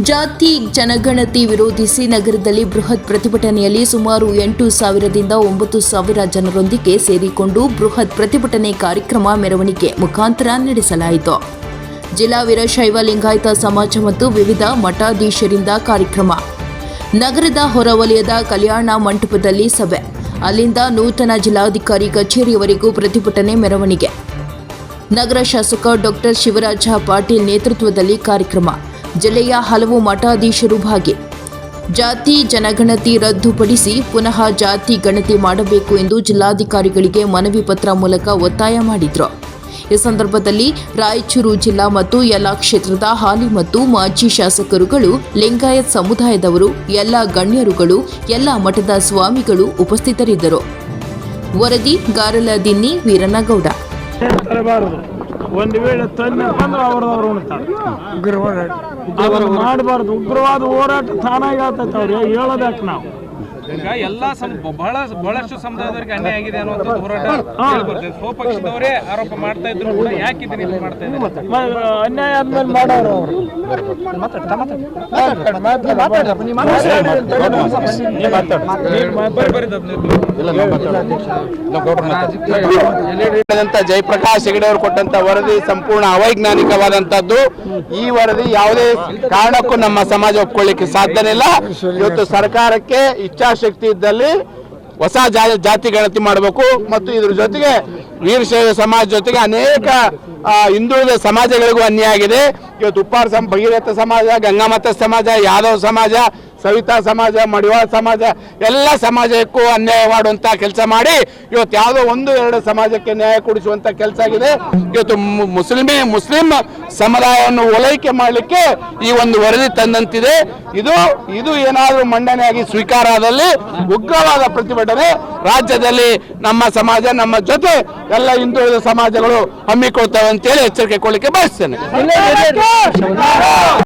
ಜಾತಿ ಜನಗಣತಿ ವಿರೋಧಿಸಿ ನಗರದಲ್ಲಿ ಬೃಹತ್ ಪ್ರತಿಭಟನೆಯಲ್ಲಿ ಸುಮಾರು ಎಂಟು ಸಾವಿರದಿಂದ ಒಂಬತ್ತು ಸಾವಿರ ಜನರೊಂದಿಗೆ ಸೇರಿಕೊಂಡು ಬೃಹತ್ ಪ್ರತಿಭಟನೆ ಕಾರ್ಯಕ್ರಮ ಮೆರವಣಿಗೆ ಮುಖಾಂತರ ನಡೆಸಲಾಯಿತು. ಜಿಲ್ಲಾ ವೀರಶೈವ ಲಿಂಗಾಯತ ಸಮಾಜ ಮತ್ತು ವಿವಿಧ ಮಠಾಧೀಶರಿಂದ ಕಾರ್ಯಕ್ರಮ. ನಗರದ ಹೊರವಲಯದ ಕಲ್ಯಾಣ ಮಂಟಪದಲ್ಲಿ ಸಭೆ. ಅಲ್ಲಿಂದ ನೂತನ ಜಿಲ್ಲಾಧಿಕಾರಿ ಕಚೇರಿಯವರೆಗೂ ಪ್ರತಿಭಟನೆ ಮೆರವಣಿಗೆ. ನಗರ ಶಾಸಕ ಡಾಕ್ಟರ್ ಶಿವರಾಜ ಪಾಟೀಲ್ ನೇತೃತ್ವದಲ್ಲಿ ಕಾರ್ಯಕ್ರಮ. ಜಿಲ್ಲೆಯ ಹಲವು ಮಠಾಧೀಶರು ಭಾಗಿ. ಜಾತಿ ಜನಗಣತಿ ರದ್ದುಪಡಿಸಿ ಪುನಃ ಜಾತಿ ಗಣತಿ ಮಾಡಬೇಕು ಎಂದು ಜಿಲ್ಲಾಧಿಕಾರಿಗಳಿಗೆ ಮನವಿ ಪತ್ರ ಮೂಲಕ ಒತ್ತಾಯ ಮಾಡಿದರು. ಈ ಸಂದರ್ಭದಲ್ಲಿ ರಾಯಚೂರು ಜಿಲ್ಲಾ ಮತ್ತು ಎಲ್ಲ ಕ್ಷೇತ್ರದ ಹಾಲಿ ಮತ್ತು ಮಾಜಿ ಶಾಸಕರುಗಳು, ಲಿಂಗಾಯತ್ ಸಮುದಾಯದವರು, ಎಲ್ಲ ಗಣ್ಯರುಗಳು, ಎಲ್ಲ ಮಠದ ಸ್ವಾಮಿಗಳು ಉಪಸ್ಥಿತರಿದ್ದರು. ವರದಿ ಗಾರಲ ದಿನ್ನಿ ವೀರನಗೌಡ ಒಂದು ವೇಳೆ ತಂದಪ್ಪ ಅಂದ್ರೆ ಅವ್ರದವ್ರು ಉಣ್ತಾರೆ. ಉಗ್ರವಾದ ಮಾಡಬಾರ್ದು. ಉಗ್ರವಾದ ಹೋರಾಟ ತಾನಾಗಿ ಆಗ್ತೈತೆ ಅವ್ರಿಗೆ ಹೇಳೋದಕ್ಕೆ ನಾವು. ಈಗ ಎಲ್ಲಾ ಸಮ ಬಹಳ ಬಹಳಷ್ಟು ಸಮುದಾಯದವರಿಗೆ ಅನ್ಯಾಯ ಆಗಿದೆ ಅನ್ನುವಂಥದ್ದು ಹೋರಾಟ ಬರ್ತದೆ ಸ್ವಪಕ್ಷದವರೇ ಆರೋಪ ಮಾಡ್ತಾ ಇದ್ರು ಕೂಡ ಯಾಕೆ ಇದನ್ನ ಇಲ್ಲಿ ಮಾಡ್ತಾ ಇದ್ದಾರೆ ಅನ್ಯಾಯ ಆದ್ಮೇಲೆ ಮಾಡೋರು ಅವರು ಜಯಪ್ರಕಾಶ್ ಹೆಗಡೆ ಅವರು ಕೊಟ್ಟಂತ ವರದಿ ಸಂಪೂರ್ಣ ಅವೈಜ್ಞಾನಿಕವಾದಂತದ್ದು ಈ ವರದಿ ಯಾವುದೇ ಕಾರಣಕ್ಕೂ ನಮ್ಮ ಸಮಾಜ ಒಪ್ಕೊಳ್ಳಿಕ್ಕೆ ಸಾಧ್ಯನೇ ಇಲ್ಲ ಇವತ್ತು ಸರ್ಕಾರಕ್ಕೆ ಇಚ್ಛಾಶಕ್ತಿ ಇದ್ದಲ್ಲಿ ಹೊಸ ಜಾತಿ ಗಣತಿ ಮಾಡಬೇಕು. ಮತ್ತು ಇದ್ರ ಜೊತೆಗೆ ವೀರಶೈವ ಸಮಾಜ ಜೊತೆಗೆ ಅನೇಕ ಹಿಂದುಳಿದ ಸಮಾಜಗಳಿಗೂ ಅನ್ಯಾಯ ಆಗಿದೆ. ಇವತ್ತು ಉಪ್ಪಾರ ಸಮ, ಭಗೀರಥ ಸಮಾಜ, ಗಂಗಾಮತ ಸಮಾಜ, ಯಾದವ್ ಸಮಾಜ, ಸವಿತಾ ಸಮಾಜ, ಮಡಿವಾಳ ಸಮಾಜ, ಎಲ್ಲ ಸಮಾಜಕ್ಕೂ ಅನ್ಯಾಯ ಮಾಡುವಂತ ಕೆಲಸ ಮಾಡಿ ಇವತ್ತು ಯಾವುದೋ ಒಂದು, ಎರಡು ಸಮಾಜಕ್ಕೆ ನ್ಯಾಯ ಕೊಡಿಸುವಂತ ಕೆಲಸ ಆಗಿದೆ. ಇವತ್ತು ಮುಸ್ಲಿಮೇ, ಮುಸ್ಲಿಂ ಸಮುದಾಯವನ್ನು ಓಲೈಕೆ ಮಾಡಲಿಕ್ಕೆ ಈ ಒಂದು ವರದಿ ತಂದಂತಿದೆ. ಇದು ಇದು ಏನಾದರೂ ಮಂಡನೆಯಾಗಿ ಸ್ವೀಕಾರ ಆದಲ್ಲಿ ಉಗ್ರವಾದ ಪ್ರತಿಭಟನೆ ರಾಜ್ಯದಲ್ಲಿ ನಮ್ಮ ಸಮಾಜ, ನಮ್ಮ ಜೊತೆ ಎಲ್ಲ ಹಿಂದುಳಿದ ಸಮಾಜಗಳು ಹಮ್ಮಿಕೊಳ್ತವೆ ಅಂತೇಳಿ ಎಚ್ಚರಿಕೆ ಕೊಡಲಿಕ್ಕೆ ಬಯಸ್ತೇನೆ.